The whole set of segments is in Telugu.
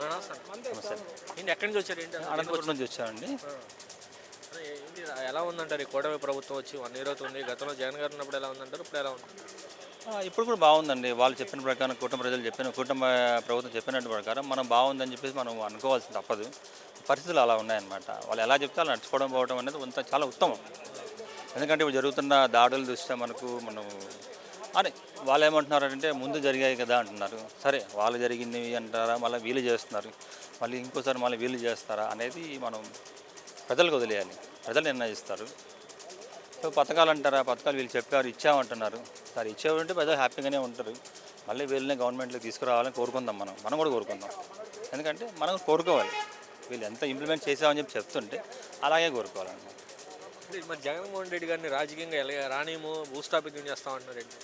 నమస్తే. ఎక్కడి నుంచి వచ్చారు? ఏంటి అసలు? అనంతపురం నుంచి వచ్చానండి ఎలా ఉందంటారు? ఈ కూటమి ప్రభుత్వం వచ్చి వన్ ఇయర్ అవుతుంది. గతంలో జగన్ గారు ఉన్నప్పుడు ఎలా ఉందంటారు? ఇప్పుడు ఎలా ఉంది? ఇప్పుడు కూడా బాగుందండి. వాళ్ళు చెప్పిన ప్రకారం కుటుంబ ప్రజలు చెప్పిన కుటుంబ ప్రభుత్వం చెప్పినట్టు ప్రకారం మనం బాగుందని చెప్పేసి మనం అనుకోవాల్సి తప్పదు. పరిస్థితులు అలా ఉన్నాయన్నమాట. వాళ్ళు ఎలా చెప్తే అలా నడుచుకోవడం పోవడం అనేది చాలా ఉత్తమం. ఎందుకంటే ఇప్పుడు జరుగుతున్న దాడులు చూస్తే మనకు మనం అని. వాళ్ళు ఏమంటున్నారు అంటే ముందు జరిగాయి కదా అంటున్నారు. సరే వాళ్ళు జరిగినవి అంటారా? మళ్ళీ వీళ్ళు చేస్తున్నారు. మళ్ళీ ఇంకోసారి మళ్ళీ వీళ్ళు చేస్తారా? అనేది మనం ప్రజలకు వదిలేయాలి. ప్రజలు నిర్ణయిస్తారు. సో పథకాలు అంటారా? పథకాలు వీళ్ళు చెప్పారు ఇచ్చామంటున్నారు. సరే ఇచ్చేవారంటే ప్రజలు హ్యాపీగానే ఉంటారు. మళ్ళీ వీళ్ళని గవర్నమెంట్లో తీసుకురావాలని కోరుకుందాం మనం. మనం కూడా కోరుకుందాం. ఎందుకంటే మనం కోరుకోవాలి. వీళ్ళు ఎంత ఇంప్లిమెంట్ చేసామని చెప్పి చెప్తుంటే అలాగే కోరుకోవాలన్నమాట. మరి జగన్మోహన్ రెడ్డి గారిని రాజకీయంగా ఎలా రానేమో భూస్థాపితం చేస్తామంటున్నారు ఏంటి?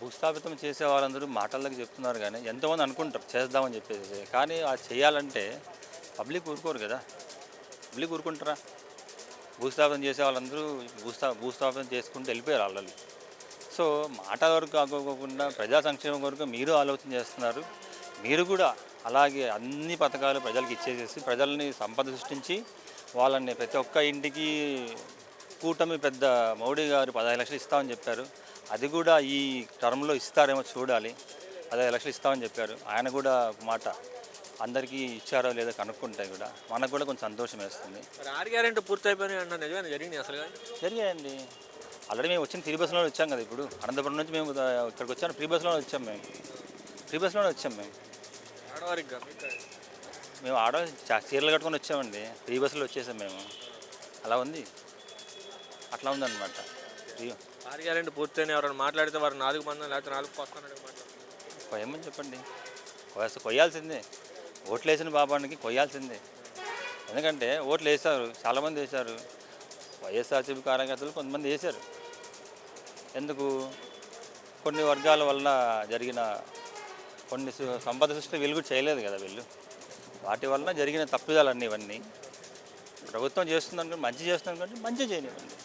భూస్థాపితం చేసే వాళ్ళందరూ మాటల్లోకి చెప్తున్నారు కానీ ఎంతోమంది అనుకుంటారు చేద్దామని చెప్పేసి. కానీ అది చేయాలంటే పబ్లిక్ ఊరుకోరు కదా. పబ్లిక్ ఊరుకుంటారా? భూస్థాపన చేసే వాళ్ళందరూ భూస్థా భూస్థాపన చేసుకుంటూ వెళ్ళిపోయారు వాళ్ళు సో మాట వరకు అనుకోకుండా ప్రజా సంక్షేమం వరకు మీరు ఆలోచన చేస్తున్నారు. మీరు కూడా అలాగే అన్ని పథకాలు ప్రజలకు ఇచ్చేసేసి ప్రజల్ని సంపద సృష్టించి వాళ్ళని ప్రతి ఒక్క ఇంటికి కూటమి పెద్ద మోడీ గారు పదహైదు లక్షలు ఇస్తామని చెప్పారు. అది కూడా ఈ టర్మ్లో ఇస్తారేమో చూడాలి. పదహైదు లక్షలు ఇస్తామని చెప్పారు. ఆయన కూడా మాట అందరికీ ఇచ్చారో లేదో కనుక్కుంటే కూడా. మనకు కూడా కొంచెం సంతోషం వేస్తుంది. ఆరు గ్యారెంటీ పూర్తి అయిపోయినాయి నిజమైన జరిగింది అసలు జరిగాయండి. ఆల్రెడీ మేము వచ్చిన ఫ్రీ బస్సులో వచ్చాం కదా ఇప్పుడు. అనంతపురం నుంచి మేము ఇక్కడికి వచ్చాను ఫ్రీ బస్సులో వచ్చాం మేము. ఫ్రీ బస్సులోనే వచ్చాం మేము. ఆడవారికి. మేము ఆడ చా- చీరలు కట్టుకొని వచ్చామండి. ఫ్రీ బస్సులో వచ్చేసాం మేము. అలా ఉంది. అట్లా ఉందన్నమాట. ఆరు గ్యారెంటీ పూర్తయిన ఎవరైనా మాట్లాడితే వారు నాలుగు మంది లేకపోతే నాలుగు వస్తానని మాట్లాడుతున్నారు. కొయ్యమని చెప్పండి. కొయ్యాల్సి కొయ్యాల్సిందే. ఓట్లు వేసిన బాబానికి కొయ్యాల్సిందే. ఎందుకంటే ఓట్లు వేశారు. చాలామంది వేశారు. వైఎస్ఆర్సీపీ కార్యకర్తలు కొంతమంది వేశారు. ఎందుకు? కొన్ని వర్గాల వల్ల జరిగిన కొన్ని సంపద సృష్టి వీళ్ళు కూడా చేయలేదు కదా వీళ్ళు. వాటి వలన జరిగిన తప్పిదాలన్నీ ఇవన్నీ ప్రభుత్వం చేస్తుంది మంచి చేస్తుంది అనుకోండి మంచి చేయనివ్వండి.